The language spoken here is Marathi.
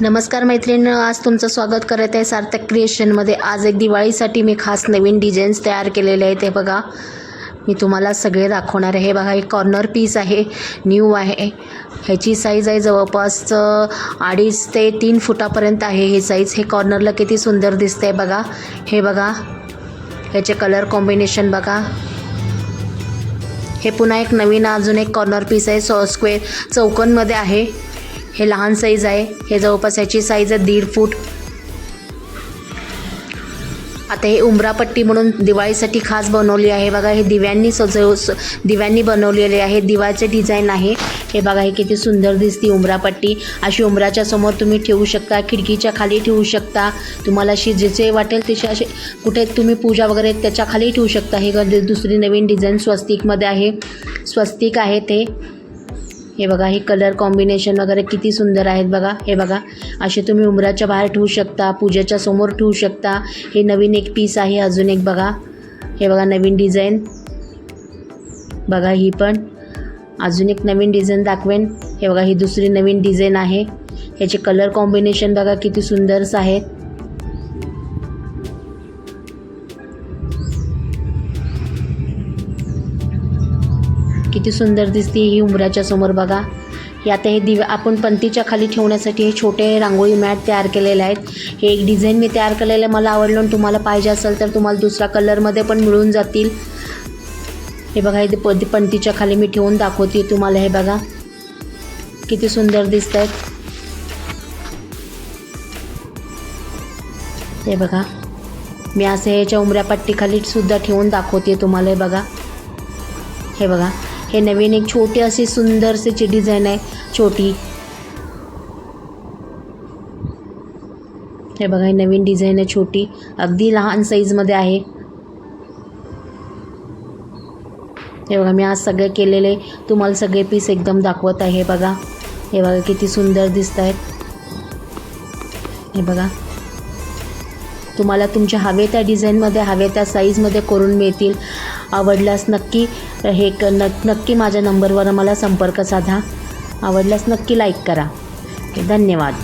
नमस्कार मैत्रिणी आज तुमचं स्वागत करत आहे सार्थक क्रिएशनमध्ये आज एक दिवाळीसाठी मी खास नवीन डिझाईन्स तयार केलेले आहेत. हे बघा मी तुम्हाला सगळे दाखवणार आहे. हे बघा एक कॉर्नर पीस आहे न्यू आहे. ह्याची साईज आहे जवळपास अडीच ते तीन फुटापर्यंत आहे हे साईज हे कॉर्नरला किती सुंदर दिसतंय बघा. हे बघा ह्याचे कलर कॉम्बिनेशन बघा. हे पुन्हा एक नवीन अजून एक कॉर्नर पीस आहे. सो स्क्वेअर चौकोनमध्ये आहे. हे लहान साईज आहे. हे जवळपास याची साईज आहे दीड फूट. आता हे उंबरापट्टी म्हणून दिवाळीसाठी खास बनवली आहे. बघा हे दिव्यांनी सजव स- दिव्यांनी बनवलेले आहे. दिवाळीचे डिझाईन आहे. हे बघा हे किती सुंदर दिसते उंबरापट्टी अशी उंबराच्या समोर तुम्ही ठेवू शकता खिडकीच्या खाली ठेवू शकता. तुम्हाला अशी जिचे वाटेल तसे असे कुठे तुम्ही पूजा वगैरे त्याच्याखाली ठेवू शकता. हे ग- दुसरी नवीन डिझाईन स्वस्तिकमध्ये आहे. स्वस्तिक आहे ते. हे बघा हे कलर कॉम्बिनेशन वगैरे किती सुंदर आहेत बघा. हे बघा असे तुम्ही उमराच्या बाहेर ठेवू शकता पूजेच्या समोर ठेवू शकता. हे नवीन एक पीस आहे अजून एक बघा. हे बघा नवीन डिझाईन बघा ही पण. अजून एक नवीन डिझाईन दाखवेन. हे बघा ही दुसरी नवीन डिझाईन आहे. ह्याचे कलर कॉम्बिनेशन बघा किती सुंदरच आहेत. किती सुंदर दिसते ही उंबराच्या समोर बघा. हे आता हे दिवे आपण पंतीच्या खाली ठेवण्यासाठी हे छोटे रांगोळी मॅट तयार केलेले आहेत. हे एक डिझाईन मी तयार केलेलं आहे. मला आवडलं आणि तुम्हाला पाहिजे असेल तर तुम्हाला दुसरा कलरमध्ये पण मिळून जातील. हे बघा हे प पंतीच्या खाली मी ठेवून दाखवते तुम्हाला. हे बघा. किती सुंदर दिसत आहेत हे बघा. मी असं ह्याच्या उमऱ्या पट्टीखाली सुद्धा ठेवून दाखवते तुम्हाला. हे बघा. हे बघा. हे नवीन एक छोटी अशी सुंदरशी डिझाईन आहे छोटी. हे बघा ही नवीन डिझाईन आहे छोटी. अगदी लहान साईजमध्ये आहे. हे बघा मी आज सगळे केलेले तुम्हाला सगळे पीस एकदम दाखवत आहे हे बघा. हे बघा किती सुंदर दिसत आहेत हे बघा. तुम्हाला तुमच्या हवे त्या डिझाईनमध्ये हवे त्या साईजमध्ये करून मिळतील. आवडल्यास नक्की हे क न नक्की माझ्या नंबरवर मला संपर्क साधा. आवडल्यास नक्की लाईक करा. ओके धन्यवाद.